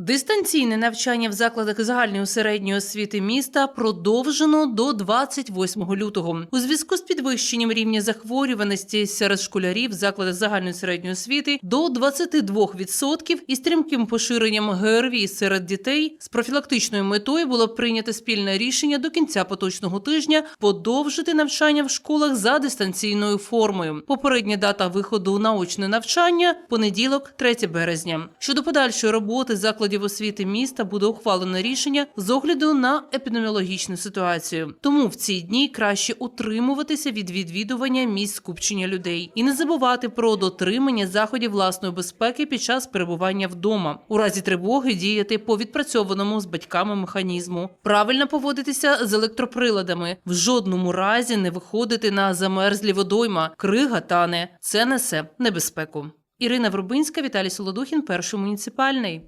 Дистанційне навчання в закладах загальної середньої освіти міста продовжено до 28 лютого. У зв'язку з підвищенням рівня захворюваності серед школярів в закладах загальної середньої освіти до 22% і стрімким поширенням ГРВІ серед дітей з профілактичною метою було прийнято спільне рішення до кінця поточного тижня подовжити навчання в школах за дистанційною формою. Попередня дата виходу на очне навчання понеділок, 3 березня. Щодо подальшої роботи закладів освіти міста буде ухвалено рішення з огляду на епідеміологічну ситуацію. Тому в ці дні краще утримуватися від відвідування місць скупчення людей і не забувати про дотримання заходів власної безпеки під час перебування вдома. У разі тривоги діяти по відпрацьованому з батьками механізму, правильно поводитися з електроприладами, в жодному разі не виходити на замерзлі водойма, крига тане. Це несе небезпеку. Ірина Врубинська, Віталій Солодухін, перший муніципальний.